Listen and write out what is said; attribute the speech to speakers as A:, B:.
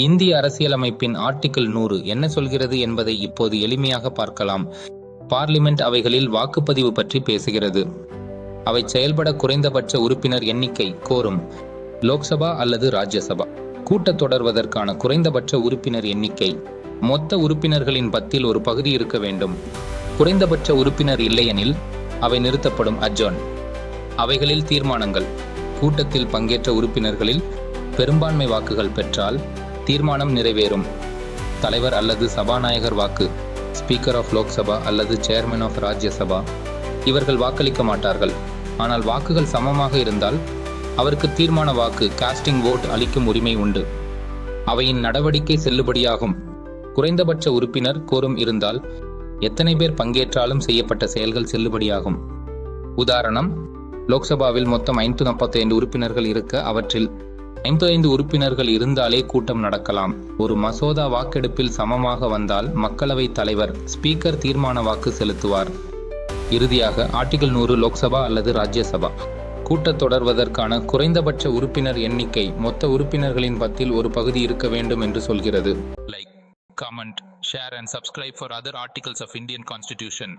A: இந்திய அரசியலமைப்பின் ஆர்டிகிள் நூறு என்ன சொல்கிறது என்பதை இப்போது எளிமையாக பார்க்கலாம். பார்லிமெண்ட் அவைகளில் வாக்குப்பதிவு பற்றி பேசுகிறது. அவை செயல்பட குறைந்தபட்ச உறுப்பினர் எண்ணிக்கை கோரும். லோக்சபா அல்லது ராஜ்யசபா. கூட்டத் தொடர்வதற்கான குறைந்தபட்ச உறுப்பினர் எண்ணிக்கை. மொத்த உறுப்பினர்களின் பத்தில் ஒரு பகுதி இருக்க வேண்டும். குறைந்தபட்ச உறுப்பினர் இல்லையெனில் அவை நிறுத்தப்படும் அஜோன். அவைகளில் தீர்மானங்கள். கூட்டத்தில் பங்கேற்ற உறுப்பினர்களில் பெரும்பான்மை வாக்குகள் பெற்றால் தீர்மானம் நிறைவேறும். தலைவர் அல்லது சபாநாயகர் வாக்கு ஸ்பீக்கர் ஆஃப் லோக்சபா அல்லது சேர்மன் ஆஃப் ராஜ்யசபா. இவர்கள் வாக்களிக்க மாட்டார்கள். ஆனால் வாக்குகள் சமமாக இருந்தால் அவருக்கு தீர்மான வாக்கு காஸ்டிங் ஓட் அளிக்கும் உரிமை உண்டு. அவையின் நடவடிக்கை செல்லுபடியாகும். குறைந்தபட்ச உறுப்பினர் கோரும் இருந்தால் எத்தனை பேர் பங்கேற்றாலும் செய்யப்பட்ட செயல்கள் செல்லுபடியாகும். உதாரணம் லோக்சபாவில் மொத்தம் ஐநூற்று நாற்பத்தைந்து உறுப்பினர்கள் இருக்க அவற்றில் ஐம்பத்தைந்து உறுப்பினர்கள் இருந்தாலே கூட்டம் நடக்கலாம். ஒரு மசோதா வாக்கெடுப்பில் சமமாக வந்தால் மக்களவைத் தலைவர் ஸ்பீக்கர் தீர்மான வாக்கு செலுத்துவார். இறுதியாக ஆர்டிகிள் நூறு லோக்சபா அல்லது ராஜ்யசபா. கூட்டத் தொடர்வதற்கான குறைந்தபட்ச உறுப்பினர் எண்ணிக்கை மொத்த உறுப்பினர்களின் பத்தில் ஒரு பகுதி இருக்க வேண்டும் என்று சொல்கிறது. Like comment share and subscribe for other articles of Indian constitution